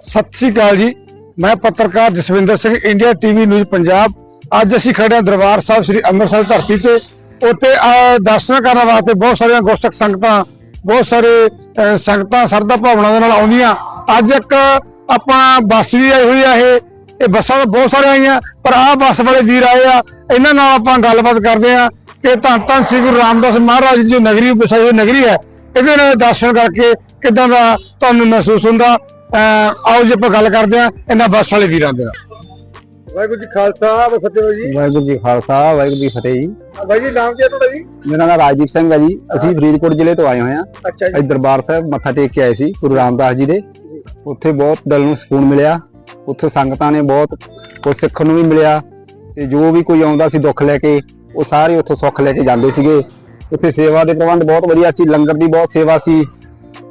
ਸਤਿ ਸ੍ਰੀ ਅਕਾਲ ਜੀ। ਮੈਂ ਪੱਤਰਕਾਰ Jaswinder Singh India TV news Punjab. ਅੱਜ ਅਸੀਂ ਖੜੇ ਹਾਂ ਦਰਬਾਰ ਸਾਹਿਬ ਸ੍ਰੀ ਅੰਮ੍ਰਿਤਸਰ ਧਰਤੀ ਤੇ। ਉੱਥੇ ਅਹ, ਦਰਸ਼ਨ ਕਰਨ ਵਾਸਤੇ ਬਹੁਤ ਸਾਰੀਆਂ ਗੁਰਸਿੱਖ ਸੰਗਤਾਂ ਬਹੁਤ ਸਾਰੇ ਸੰਗਤਾਂ ਸਰਦਾ ਭਾਵਨਾ ਦੇ ਨਾਲ ਆਉਂਦੀਆਂ। ਅੱਜ ਇੱਕ ਆਪਾਂ ਬੱਸ ਵੀ ਆਈ ਹੋਈ ਆ ਇਹ। ਇਹ ਬੱਸਾਂ ਤਾਂ ਬਹੁਤ ਸਾਰੀਆਂ ਆਈਆਂ ਪਰ ਆਹ ਬੱਸ ਵਾਲੇ ਵੀਰ ਆਏ ਆ। ਇਹਨਾਂ ਨਾਲ ਆਪਾਂ ਗੱਲਬਾਤ ਕਰਦੇ ਆ ਕਿ ਧੰਨ ਧੰਨ ਸ੍ਰੀ ਗੁਰੂ ਰਾਮਦਾਸ ਮਹਾਰਾਜ ਜੀ ਜੋ ਨਗਰੀ ਵਸਾਈ ਹੋਈ ਨਗਰੀ ਹੈ। ਇਹਦੇ ਨਾਲ ਦਰਸ਼ਨ ਕਰਕੇ ਕਿਦਾਂ ਦਾ ਤੁਹਾਨੂੰ ਮਹਿਸੂਸ ਹੁੰਦਾ? ਆਓ ਜੀ ਆਪਾਂ ਗੱਲ ਕਰਦੇ ਆ ਇਹਨਾਂ ਬੱਸ ਵਾਲੇ ਵੀਰਾਂ ਦੇ ਨਾਲ। ਵਾਹਿਗੁਰੂ ਜੀ ਖਾਲਸਾ ਵਾਹਿਗੁਰੂ ਜੀ ਵਾਹਿਗੁਰੂ ਜੀ ਖਾਲਸਾ ਵਾਹਿਗੁਰੂ ਜੀ ਫਤਿਹ ਜੀ। ਬਾਈ ਜੀ ਨਾਮ ਕੀ ਹੈ ਤੁਹਾਡਾ ਜੀ? ਮੇਰਾ ਨਾਮ ਰਾਜਦੀਪ ਸਿੰਘ ਹੈ ਜੀ। ਅਸੀਂ ਫਰੀਦਕੋਟ ਜ਼ਿਲ੍ਹੇ ਤੋਂ ਆਏ ਹੋਏ ਹਾਂ। ਅੱਛਾ ਅੱਜ ਦਰਬਾਰ ਸਾਹਿਬ ਮੱਥਾ ਟੇਕ ਕੇ ਆਏ ਸੀ ਗੁਰੂ ਰਾਮਦਾਸ ਜੀ ਦੇ। ਉੱਥੇ ਬਹੁਤ ਦਿਲ ਨੂੰ ਸਕੂਨ ਮਿਲਿਆ। ਉੱਥੇ ਸੰਗਤਾਂ ਨੇ ਬਹੁਤ ਕੁਝ ਸਿੱਖਣ ਨੂੰ ਵੀ ਮਿਲਿਆ। ਤੇ ਜੋ ਵੀ ਕੋਈ ਆਉਂਦਾ ਸੀ ਦੁੱਖ ਲੈ ਕੇ ਉਹ ਸਾਰੇ ਉੱਥੋਂ ਸੁੱਖ ਲੈ ਕੇ ਜਾਂਦੇ ਸੀਗੇ। ਉੱਥੇ ਸੇਵਾ ਦੇ ਪ੍ਰਬੰਧ ਬਹੁਤ ਵਧੀਆ ਸੀ ਲੰਗਰ ਦੀ ਬਹੁਤ ਸੇਵਾ ਸੀ।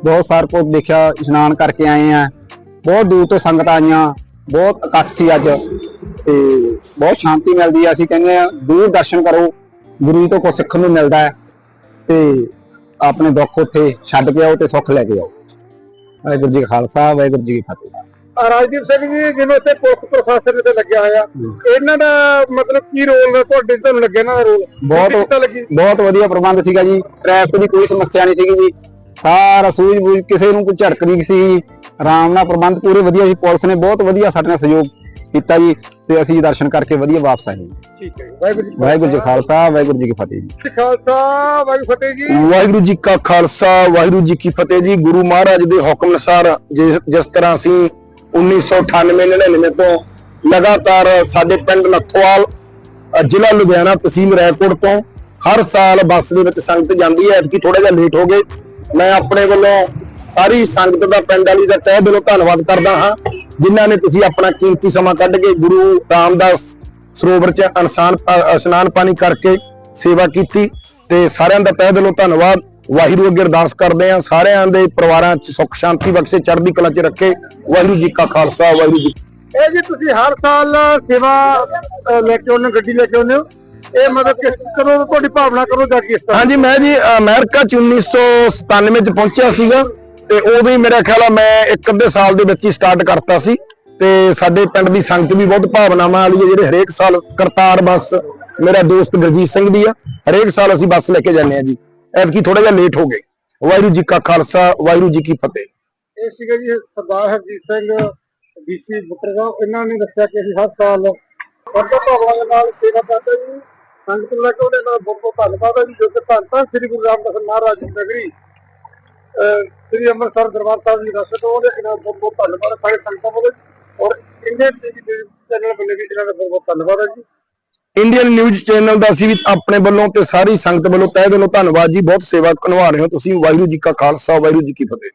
ਬਹੁਤ ਸਾਰ ਕੋ ਦੇਖਿਆ ਇਸ਼ਨਾਨ ਕਰਕੇ ਆਏ ਆ। ਬਹੁਤ ਦੂਰ ਤੋਂ ਸੰਗਤਾਂ ਆਈਆਂ ਬਹੁਤ ਇਕੱਠ ਸੀ ਅੱਜ। ਤੇ ਬਹੁਤ ਸ਼ਾਂਤੀ ਮਿਲਦੀ ਆ ਅਸੀਂ ਕਹਿੰਦੇ ਆ ਦੂਰ ਦਰਸ਼ਨ ਕਰੋ ਗੁਰੂ ਜੀ ਤੋਂ ਕੁਝ ਸਿੱਖਣ ਨੂੰ ਮਿਲਦਾ ਹੈ। ਤੇ ਆਪਣੇ ਦੁੱਖ ਉੱਥੇ ਛੱਡ ਕੇ ਆਓ ਤੇ ਸੁੱਖ ਲੈ ਕੇ ਆਓ। ਵਾਹਿਗੁਰੂ ਜੀ ਖਾਲਸਾ ਵਾਹਿਗੁਰੂ ਜੀ ਕੀ ਫਤਿਹ। ਰਾਜਦੀਪ ਸਿੰਘ ਜੀ ਜਿਵੇਂ ਉੱਥੇ ਪੁਲਿਸ ਪ੍ਰਸ਼ਾਸਨ ਤੇ ਲੱਗਿਆ ਹੋਇਆ। ਇਹਨਾਂ ਦਾ ਮਤਲਬ ਕੀ ਰੋਲ ਹੈ ਤੁਹਾਡੇ ਤੁਹਾਨੂੰ ਲੱਗਿਆ ਇਹਨਾਂ ਦਾ ਰੋਲ? ਬਹੁਤ- ਲੱਗੀ? ਬਹੁਤ ਵਧੀਆ ਪ੍ਰਬੰਧ ਸੀਗਾ ਜੀ। ਟ੍ਰੈਫਿਕ ਦੀ ਕੋਈ ਸਮੱਸਿਆ ਨਹੀਂ ਸੀਗੀ ਜੀ। ਸਾਰਾ ਸੂਝ ਬੂਝ ਕਿਸੇ ਨੂੰ ਕੋਈ ਝੜਕ ਨਹੀਂ ਸੀ। ਆਰਾਮ ਨਾਲ ਪ੍ਰਬੰਧ ਪੂਰੇ ਵਧੀਆ ਸੀ। ਪੁਲਿਸ ਨੇ ਬਹੁਤ ਵਧੀਆ ਸਾਡੇ ਨਾਲ ਸਹਿਯੋਗ ਕੀਤਾ ਜੀ ਤੇ ਅਸੀਂ ਦਰਸ਼ਨ ਕਰਕੇ ਵਧੀਆ ਵਾਪਸ ਆਏ ਠੀਕ ਹੈ। ਵਾਹਿਗੁਰੂ ਜੀ ਖਾਲਸਾ। ਵਾਹਿਗੁਰੂ ਜੀ ਕੀ ਫਤਿਹ ਜੀ। ਖਾਲਸਾ ਵਾਹਿਗੁਰੂ ਫਤਿਹ ਜੀ। ਵਾਹਿਗੁਰੂ ਜੀ ਕਾ ਖਾਲਸਾ ਵਾਹਿਗੁਰੂ ਜੀ ਕੀ ਫਤਿਹ ਜੀ। ਗੁਰੂ ਮਹਾਰਾਜ ਦੇ ਹੁਕਮ ਅਨੁਸਾਰ ਜਿਸ ਜਿਸ ਤਰ੍ਹਾਂ ਅਸੀਂ 1998 99 ਤੋਂ ਲਗਾਤਾਰ ਸਾਡੇ ਪਿੰਡ ਨੱਥੋਵਾਲ ਜ਼ਿਲ੍ਹਾ ਲੁਧਿਆਣਾ ਤਹਿਸੀਲ ਰੈਕੋਟ ਤੋਂ ਹਰ ਸਾਲ ਬੱਸ ਦੇ ਵਿੱਚ ਸੰਗਤ ਜਾਂਦੀ ਹੈ। ਐਤਕੀ ਥੋੜਾ ਜਿਹਾ ਲੇਟ ਹੋ ਗਏ। ਮੈਂ ਆਪਣੇ ਵੱਲੋਂ ਸਾਰੀ ਸੰਗਤ ਦਾ ਪਿੰਡ ਵਾਲੀ ਦਾ ਤਹਿ ਦਿਲੋਂ ਧੰਨਵਾਦ ਕਰਦਾ ਹਾਂ, ਜਿਨ੍ਹਾਂ ਨੇ ਤੁਸੀਂ ਆਪਣਾ ਕੀਮਤੀ ਸਮਾਂ ਕੱਢ ਕੇ ਗੁਰੂ ਰਾਮਦਾਸ ਸਰੋਵਰ 'ਚ ਅਨਸਾਨ ਇਸ਼ਨਾਨ ਪਾਣੀ ਕਰਕੇ ਸੇਵਾ ਕੀਤੀ ਤੇ ਸਾਰਿਆਂ ਦਾ ਤਹਿ ਦਿਲੋਂ ਧੰਨਵਾਦ। ਵਾਹਿਗੁਰੂ ਅੱਗੇ ਅਰਦਾਸ ਕਰਦੇ ਹਾਂ, ਸਾਰਿਆਂ ਦੇ ਪਰਿਵਾਰਾਂ 'ਚ ਸੁੱਖ ਸ਼ਾਂਤੀ ਬਖਸ਼ੇ, ਚੜ੍ਹਦੀ ਕਲਾ 'ਚ ਰੱਖੇ। ਵਾਹਿਗੁਰੂ ਜੀ ਕਾ ਖਾਲਸਾ, ਵਾਹਿਗੁਰੂ ਜੀ ਇਹ ਜੀ ਤੁਸੀਂ ਹਰ ਸਾਲ ਸੇਵਾ ਲੈ ਕੇ ਆਉਂਦੇ ਹੋ, ਗੱਡੀ ਲੈ ਕੇ ਆਉਂਦੇ ਹੋ? ਇਹ ਮਤਲਬ ਕਿਸ ਤਰ੍ਹਾਂ ਤੁਹਾਡੀ ਭਾਵਨਾ ਕਰੋ ਜਾਂ ਕਿਸ ਤਰ੍ਹਾਂ? ਹਾਂਜੀ ਮੈਂ ਜੀ ਅਮਰੀਕਾ 'ਚ 1997 'ਚ ਪਹੁੰਚਿਆ ਸੀਗਾ ਤੇ ਉਦੋਂ ਹੀ ਮੇਰਾ ਖਿਆਲ ਆ ਮੈਂ ਇੱਕ ਅੱਧੇ ਸਾਲ ਦੇ ਵਿੱਚ ਹੀ ਸਟਾਰਟ ਕਰਤਾ ਸੀ ਤੇ ਸਾਡੇ ਪਿੰਡ ਦੀ ਸੰਗਤ ਵੀ ਬਹੁਤ ਭਾਵਨਾਵਾਂ ਵਾਲੀ ਹੈ ਜਿਹੜੇ ਹਰੇਕ ਸਾਲ ਕਰਤਾਰ ਬੱਸ ਮੇਰਾ ਦੋਸਤ ਗੁਰਜੀਤ ਸਿੰਘ ਦੀ ਆ। ਹਰੇਕ ਸਾਲ ਅਸੀਂ ਬੱਸ ਲੈ ਕੇ ਜਾਂਦੇ ਆ ਜੀ। ਐਤਕੀ ਥੋੜਾ ਜਿਹਾ ਲੇਟ ਹੋ ਗਏ। ਵਾਹਿਗੁਰੂ ਜੀ ਕਾ ਖਾਲਸਾ ਵਾਹਿਗੁਰੂ ਜੀ ਕੀ ਫਤਿਹ। ਇਹ ਸੀਗਾ ਜੀ ਸਰਦਾਰ ਹਰਜੀਤ ਸਿੰਘ ਡੀਸੀ ਬੁੱਟਰਗਾਂਵ ਇਹਨਾਂ ਨੇ ਦੱਸਿਆ ਕਿ ਅਸੀਂ ਹਰ ਸਾਲ ਵੱਡਾ ਭਾਵਨਾ ਨਾਲ ਸੇਵਾ ਕਰਦੇ ਜੀ। ਸੰਗਤ ਨੂੰ ਲੈ ਕੇ ਉਹਦੇ ਬਹੁਤ ਬਹੁਤ ਧੰਨਵਾਦ ਹੈ ਜੋ ਕਿ ਧੰਨ ਧੰਨ ਸ੍ਰੀ ਗੁਰੂ ਰਾਮਦਾਸ ਮਹਾਰਾਜ ਦੀ ਨਗਰੀ ਸ੍ਰੀ ਅੰਮ੍ਰਿਤਸਰ ਦਰਬਾਰ ਸਾਹਿਬ ਦੀ ਰਸਤ ਉਹਦੇ ਨਾਲ ਬਹੁਤ ਬਹੁਤ ਧੰਨਵਾਦ, ਸਾਰੇ ਸੰਗਤਾਂ ਵੱਲੋਂ ਔਰ ਇੰਡੀਅਨ ਟੀਵੀ ਚੈਨਲ ਵੱਲੋਂ ਵੀ ਜਿਹਨਾਂ ਦਾ ਬਹੁਤ ਬਹੁਤ ਧੰਨਵਾਦ ਹੈ ਜੀ। ਇੰਡੀਅਨ ਨਿਊਜ਼ ਚੈਨਲ ਦਾ ਅਸੀਂ ਵੀ ਆਪਣੇ ਵੱਲੋਂ ਤੇ ਸਾਰੀ ਸੰਗਤ ਵੱਲੋਂ ਤਹਿ ਦਿਲੋਂ ਧੰਨਵਾਦ ਜੀ, ਬਹੁਤ ਸੇਵਾ ਨਿਭਾ ਰਹੇ ਹੋ ਤੁਸੀਂ, ਵਾਹਿਗੁਰੂ ਜੀ ਕਾ ਖਾਲਸਾ, ਵਾਹਿਗੁਰੂ ਜੀ ਕੀ ਫਤਿਹ।